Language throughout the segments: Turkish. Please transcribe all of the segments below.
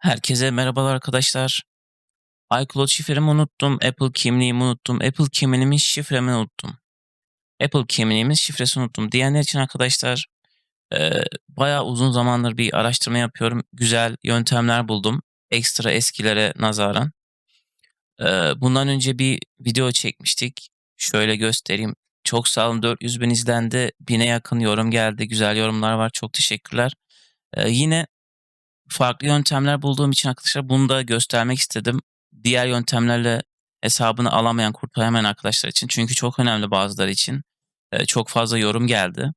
Herkese merhabalar arkadaşlar. iCloud şifremi unuttum. Apple kimliğimi unuttum. Apple kimliğimin şifremi unuttum. Apple kimliğimin şifresini unuttum diyenler için arkadaşlar e, bayağı uzun zamandır bir araştırma yapıyorum. Güzel yöntemler buldum. Ekstra eskilere nazaran. E, bundan önce bir video çekmiştik. Şöyle göstereyim. Çok sağ olun 400 bin izlendi. Bine yakın yorum geldi. Güzel yorumlar var. Çok teşekkürler. E, yine farklı yöntemler bulduğum için arkadaşlar bunu da göstermek istedim. Diğer yöntemlerle hesabını alamayan, kurtaramayan arkadaşlar için. Çünkü çok önemli bazıları için. Ee, çok fazla yorum geldi.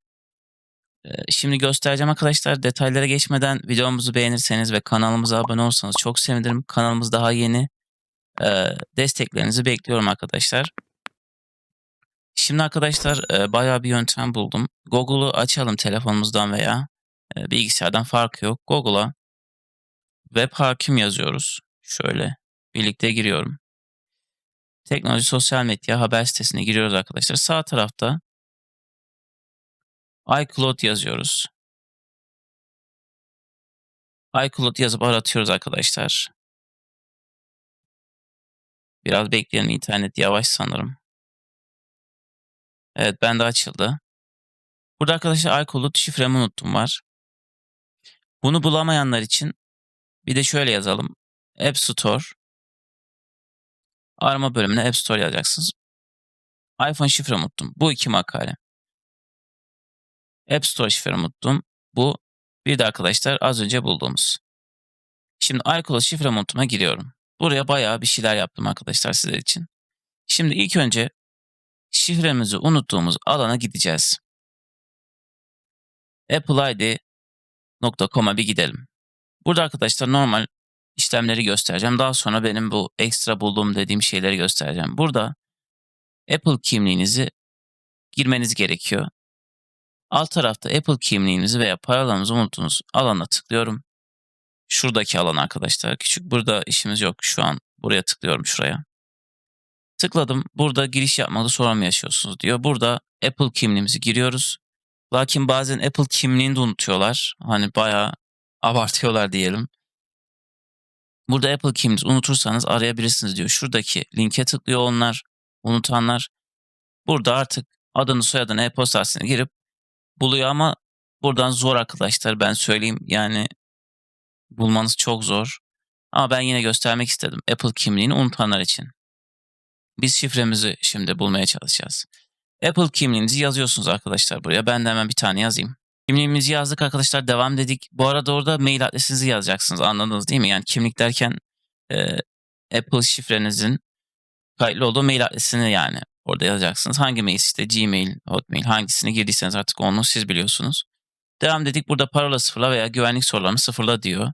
Ee, şimdi göstereceğim arkadaşlar. Detaylara geçmeden videomuzu beğenirseniz ve kanalımıza abone olursanız çok sevinirim. Kanalımız daha yeni. Ee, desteklerinizi bekliyorum arkadaşlar. Şimdi arkadaşlar e, bayağı bir yöntem buldum. Google'u açalım telefonumuzdan veya e, bilgisayardan farkı yok. Google'a web hakim yazıyoruz. Şöyle birlikte giriyorum. Teknoloji sosyal medya haber sitesine giriyoruz arkadaşlar. Sağ tarafta iCloud yazıyoruz. iCloud yazıp aratıyoruz arkadaşlar. Biraz bekleyelim internet yavaş sanırım. Evet ben de açıldı. Burada arkadaşlar iCloud şifremi unuttum var. Bunu bulamayanlar için bir de şöyle yazalım. App Store. Arama bölümüne App Store yazacaksınız. iPhone şifre unuttum. Bu iki makale. App Store şifre unuttum. Bu bir de arkadaşlar az önce bulduğumuz. Şimdi iCloud şifre unutuma giriyorum. Buraya bayağı bir şeyler yaptım arkadaşlar sizler için. Şimdi ilk önce şifremizi unuttuğumuz alana gideceğiz. appleid.com'a bir gidelim. Burada arkadaşlar normal işlemleri göstereceğim. Daha sonra benim bu ekstra bulduğum dediğim şeyleri göstereceğim. Burada Apple kimliğinizi girmeniz gerekiyor. Alt tarafta Apple kimliğinizi veya paralarınızı unuttunuz alana tıklıyorum. Şuradaki alan arkadaşlar. Küçük burada işimiz yok. Şu an buraya tıklıyorum şuraya. Tıkladım. Burada giriş yapmalı sorun mu yaşıyorsunuz diyor. Burada Apple kimliğimizi giriyoruz. Lakin bazen Apple kimliğini de unutuyorlar. Hani bayağı abartıyorlar diyelim. Burada Apple kimliğinizi unutursanız arayabilirsiniz diyor. Şuradaki linke tıklıyor onlar. Unutanlar. Burada artık adını soyadını e-posta adresine girip buluyor ama buradan zor arkadaşlar ben söyleyeyim. Yani bulmanız çok zor. Ama ben yine göstermek istedim Apple kimliğini unutanlar için. Biz şifremizi şimdi bulmaya çalışacağız. Apple kimliğinizi yazıyorsunuz arkadaşlar buraya. Ben de hemen bir tane yazayım. Kimliğimizi yazdık arkadaşlar devam dedik. Bu arada orada mail adresinizi yazacaksınız anladınız değil mi? Yani kimlik derken e, Apple şifrenizin kayıtlı olduğu mail adresini yani orada yazacaksınız. Hangi mail işte Gmail, Hotmail hangisini girdiyseniz artık onu siz biliyorsunuz. Devam dedik burada parola sıfırla veya güvenlik sorularını sıfırla diyor.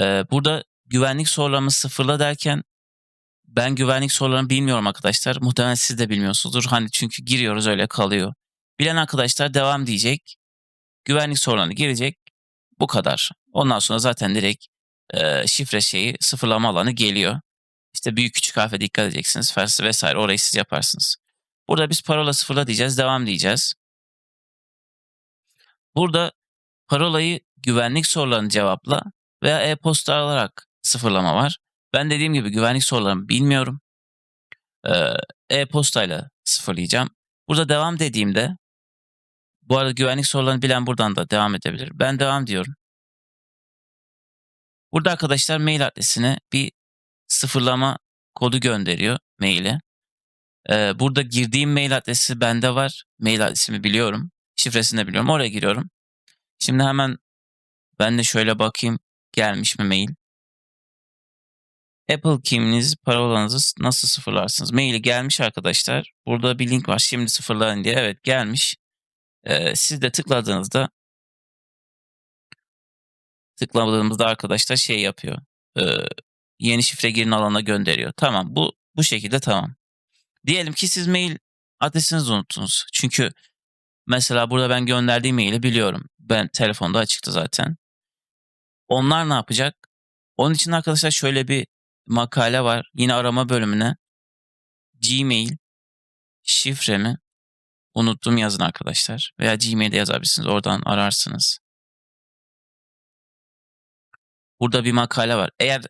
Ee, burada güvenlik sorularını sıfırla derken ben güvenlik sorularını bilmiyorum arkadaşlar. Muhtemelen siz de bilmiyorsunuzdur. Hani çünkü giriyoruz öyle kalıyor. Bilen arkadaşlar devam diyecek. Güvenlik sorularını girecek. Bu kadar. Ondan sonra zaten direkt e, şifre şeyi sıfırlama alanı geliyor. İşte büyük küçük harfe dikkat edeceksiniz. Vesaire orayı siz yaparsınız. Burada biz parola sıfırla diyeceğiz. Devam diyeceğiz. Burada parolayı güvenlik sorularını cevapla veya e-posta alarak sıfırlama var. Ben dediğim gibi güvenlik sorularını bilmiyorum. Ee, e-postayla sıfırlayacağım. Burada devam dediğimde bu arada güvenlik sorularını bilen buradan da devam edebilir. Ben devam diyorum. Burada arkadaşlar mail adresine bir sıfırlama kodu gönderiyor maile. Ee, burada girdiğim mail adresi bende var. Mail adresimi biliyorum. Şifresini de biliyorum. Oraya giriyorum. Şimdi hemen ben de şöyle bakayım gelmiş mi mail. Apple kimliğiniz, parolanızı nasıl sıfırlarsınız? Maili gelmiş arkadaşlar. Burada bir link var. Şimdi sıfırlayın diye. Evet gelmiş. Siz de tıkladığınızda tıkladığımızda arkadaşlar şey yapıyor. Ee, yeni şifre girin alana gönderiyor. Tamam bu bu şekilde tamam. Diyelim ki siz mail adresinizi unuttunuz. Çünkü mesela burada ben gönderdiğim maili biliyorum. Ben telefonda açıktı zaten. Onlar ne yapacak? Onun için arkadaşlar şöyle bir makale var. Yine arama bölümüne Gmail şifremi unuttum yazın arkadaşlar. Veya Gmail'de yazabilirsiniz. Oradan ararsınız. Burada bir makale var. Eğer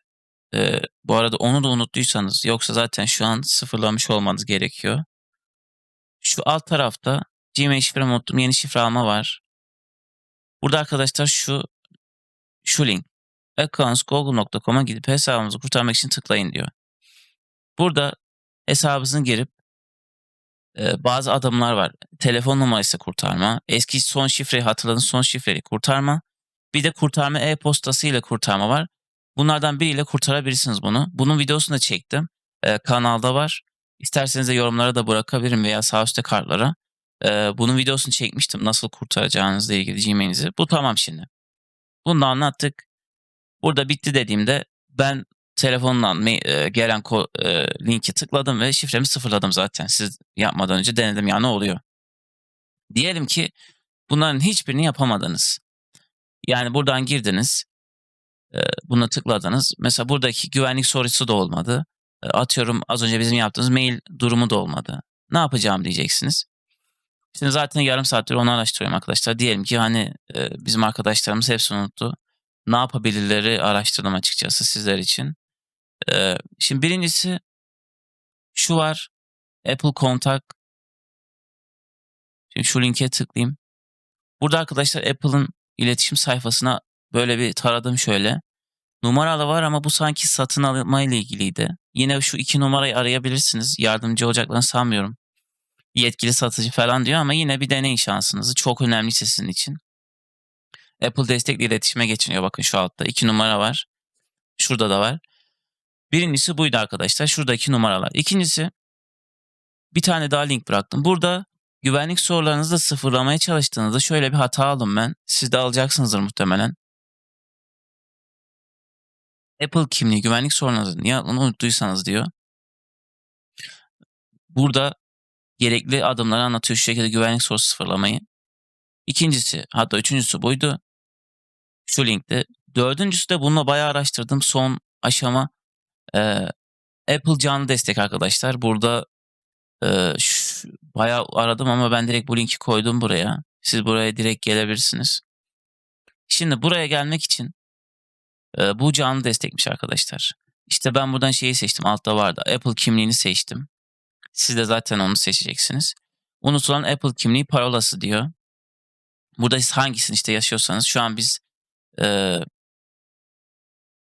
e, bu arada onu da unuttuysanız yoksa zaten şu an sıfırlamış olmanız gerekiyor. Şu alt tarafta Gmail şifremi unuttum. Yeni şifre alma var. Burada arkadaşlar şu şu link accounts.google.com'a gidip hesabınızı kurtarmak için tıklayın diyor. Burada hesabınızı girip e, bazı adımlar var. Telefon numarası kurtarma, eski son şifreyi hatırladığınız son şifreyi kurtarma, bir de kurtarma e-postası ile kurtarma var. Bunlardan biriyle kurtarabilirsiniz bunu. Bunun videosunu da çektim. E, kanalda var. İsterseniz de yorumlara da bırakabilirim veya sağ üstte kartlara. E, bunun videosunu çekmiştim. Nasıl kurtaracağınızla ilgili Gmail'inizi. Bu tamam şimdi. Bunu da anlattık. Burada bitti dediğimde ben telefondan e, gelen e, linki tıkladım ve şifremi sıfırladım zaten. Siz yapmadan önce denedim ya ne oluyor? Diyelim ki bunların hiçbirini yapamadınız. Yani buradan girdiniz. E, buna tıkladınız. Mesela buradaki güvenlik sorusu da olmadı. E, atıyorum az önce bizim yaptığımız mail durumu da olmadı. Ne yapacağım diyeceksiniz. Şimdi zaten yarım saattir onu araştırıyorum arkadaşlar. Diyelim ki hani bizim arkadaşlarımız hepsini unuttu. Ne yapabilirleri araştırdım açıkçası sizler için. E, şimdi birincisi şu var. Apple Contact. Şimdi şu linke tıklayayım. Burada arkadaşlar Apple'ın iletişim sayfasına böyle bir taradım şöyle. Numaralı var ama bu sanki satın alma ile ilgiliydi. Yine şu iki numarayı arayabilirsiniz. Yardımcı olacaklarını sanmıyorum. Yetkili satıcı falan diyor ama yine bir deneyin şansınızı. Çok önemliyse sizin için. Apple destekli iletişime geçiniyor. Bakın şu altta. iki numara var. Şurada da var. Birincisi buydu arkadaşlar. Şuradaki numaralar. İkincisi bir tane daha link bıraktım. Burada güvenlik sorularınızı da sıfırlamaya çalıştığınızda şöyle bir hata aldım ben. Siz de alacaksınızdır muhtemelen. Apple kimliği güvenlik sorularınızı niye onu unuttuysanız diyor. Burada gerekli adımları anlatıyor şu şekilde güvenlik sorusu sıfırlamayı. İkincisi hatta üçüncüsü buydu. Şu linkte. Dördüncüsü de bununla bayağı araştırdım. Son aşama e, Apple canlı destek arkadaşlar. Burada e, şu, bayağı aradım ama ben direkt bu linki koydum buraya. Siz buraya direkt gelebilirsiniz. Şimdi buraya gelmek için e, bu canlı destekmiş arkadaşlar. İşte ben buradan şeyi seçtim. Altta vardı. Apple kimliğini seçtim. Siz de zaten onu seçeceksiniz. Unutulan Apple kimliği parolası diyor. Burada siz hangisini işte yaşıyorsanız şu an biz e,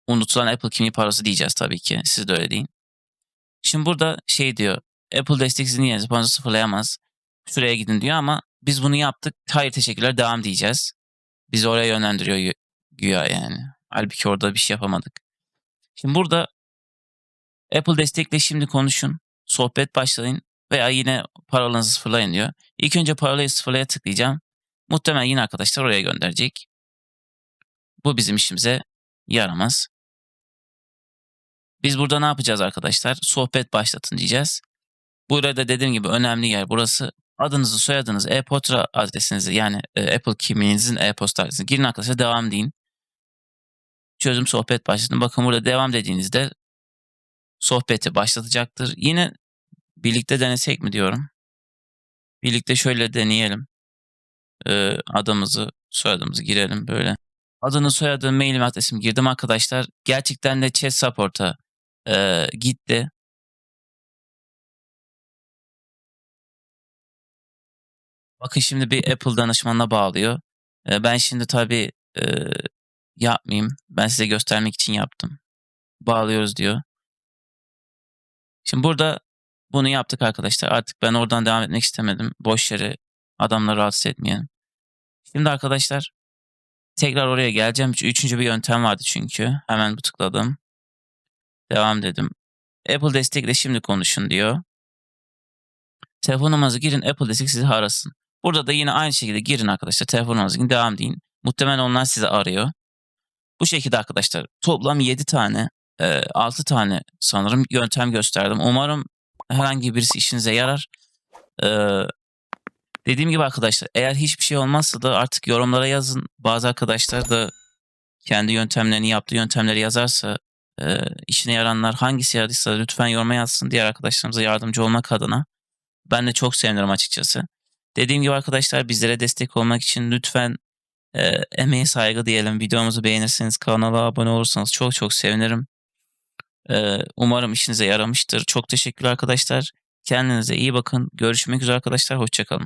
unutulan Apple kimliği parolası diyeceğiz tabii ki. Siz de öyle deyin. Şimdi burada şey diyor. Apple destek sizin yerinize paranızı sıfırlayamaz. Şuraya gidin diyor ama biz bunu yaptık. Hayır teşekkürler devam diyeceğiz. Bizi oraya yönlendiriyor gü- güya yani. Halbuki orada bir şey yapamadık. Şimdi burada Apple destekle şimdi konuşun. Sohbet başlayın veya yine parolanızı sıfırlayın diyor. İlk önce parolayı sıfırlaya tıklayacağım. Muhtemelen yine arkadaşlar oraya gönderecek. Bu bizim işimize yaramaz. Biz burada ne yapacağız arkadaşlar? Sohbet başlatın diyeceğiz. Burada dediğim gibi önemli yer burası. Adınızı, soyadınızı, e-posta adresinizi yani e, Apple kimliğinizin e-posta adresini girin arkadaşlar devam deyin. Çözüm sohbet başlatın. Bakın burada devam dediğinizde sohbeti başlatacaktır. Yine birlikte denesek mi diyorum. Birlikte şöyle deneyelim. Ee, adımızı, soyadımızı girelim böyle. Adını, soyadını, mail adresimi girdim arkadaşlar. Gerçekten de chat support'a e, gitti. Bakın şimdi bir Apple danışmanına bağlıyor. E, ben şimdi tabii e, yapmayayım. Ben size göstermek için yaptım. Bağlıyoruz diyor. Şimdi burada bunu yaptık arkadaşlar. Artık ben oradan devam etmek istemedim. Boş yere adamları rahatsız etmeyelim. Şimdi arkadaşlar tekrar oraya geleceğim. Üçüncü bir yöntem vardı çünkü. Hemen bu tıkladım. Devam dedim. Apple destekle şimdi konuşun diyor. Telefon girin. Apple destek sizi arasın. Burada da yine aynı şekilde girin arkadaşlar. Telefon girin. Devam deyin. Muhtemelen onlar sizi arıyor. Bu şekilde arkadaşlar toplam 7 tane, e, 6 tane sanırım yöntem gösterdim. Umarım herhangi birisi işinize yarar. Ee, dediğim gibi arkadaşlar eğer hiçbir şey olmazsa da artık yorumlara yazın. Bazı arkadaşlar da kendi yöntemlerini yaptığı yöntemleri yazarsa e, işine yaranlar hangisi yaradıysa lütfen yoruma yazsın. Diğer arkadaşlarımıza yardımcı olmak adına. Ben de çok sevinirim açıkçası. Dediğim gibi arkadaşlar bizlere destek olmak için lütfen Eee, emeğe saygı diyelim. Videomuzu beğenirseniz, kanala abone olursanız çok çok sevinirim. Eee, umarım işinize yaramıştır. Çok teşekkürler arkadaşlar. Kendinize iyi bakın. Görüşmek üzere arkadaşlar. Hoşça kalın.